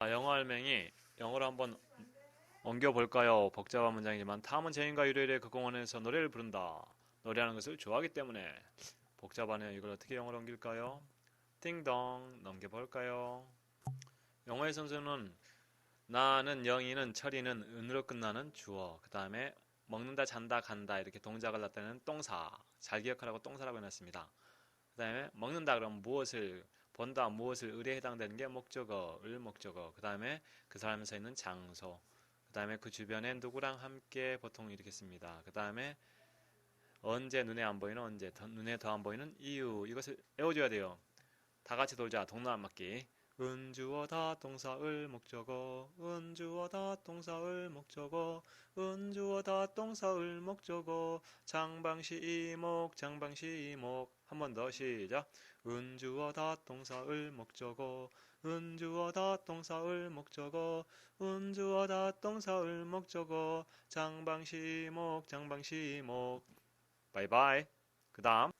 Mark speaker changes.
Speaker 1: 아, 영어 할맹이 영어로 한번 옮겨볼까요? 복잡한 문장이지만 탐은 제인과 일요일에 그 공원에서 노래를 부른다. 노래하는 것을 좋아하기 때문에 복잡하네요. 이걸 어떻게 영어로 옮길까요? 띵동 넘겨볼까요? 영어의 선수는 나는 영이는 철이는 은으로 끝나는 주어 그 다음에 먹는다 잔다 간다 이렇게 동작을 나타내는 똥사 잘 기억하라고 똥사라고 해놨습니다. 그 다음에 먹는다 그러면 무엇을 본다 무엇을 을에 해당되는 게 목적어 을 목적어. 그 다음에 그 사람이 서 있는 장소. 그 다음에 그 주변에 누구랑 함께 보통 이렇게 씁니다. 그 다음에 언제 눈에 안 보이는 언제 더- 눈에 더 안 보이는 이유. 이것을 외워줘야 돼요. 다 같이 돌자. 동네 안맞기. 은주어 다 동사을 목적어. 은주어 다 동사을 목적어 은주어다 동사을 목적어 장방시 이목 장방시 이목. 한 번 더 시작. 은주어다 동사을 목적어 은주어다 동사을 목적어 은주어다 동사을 목적어 장방시 이목 장방시 이목. 바이바이. 그 다음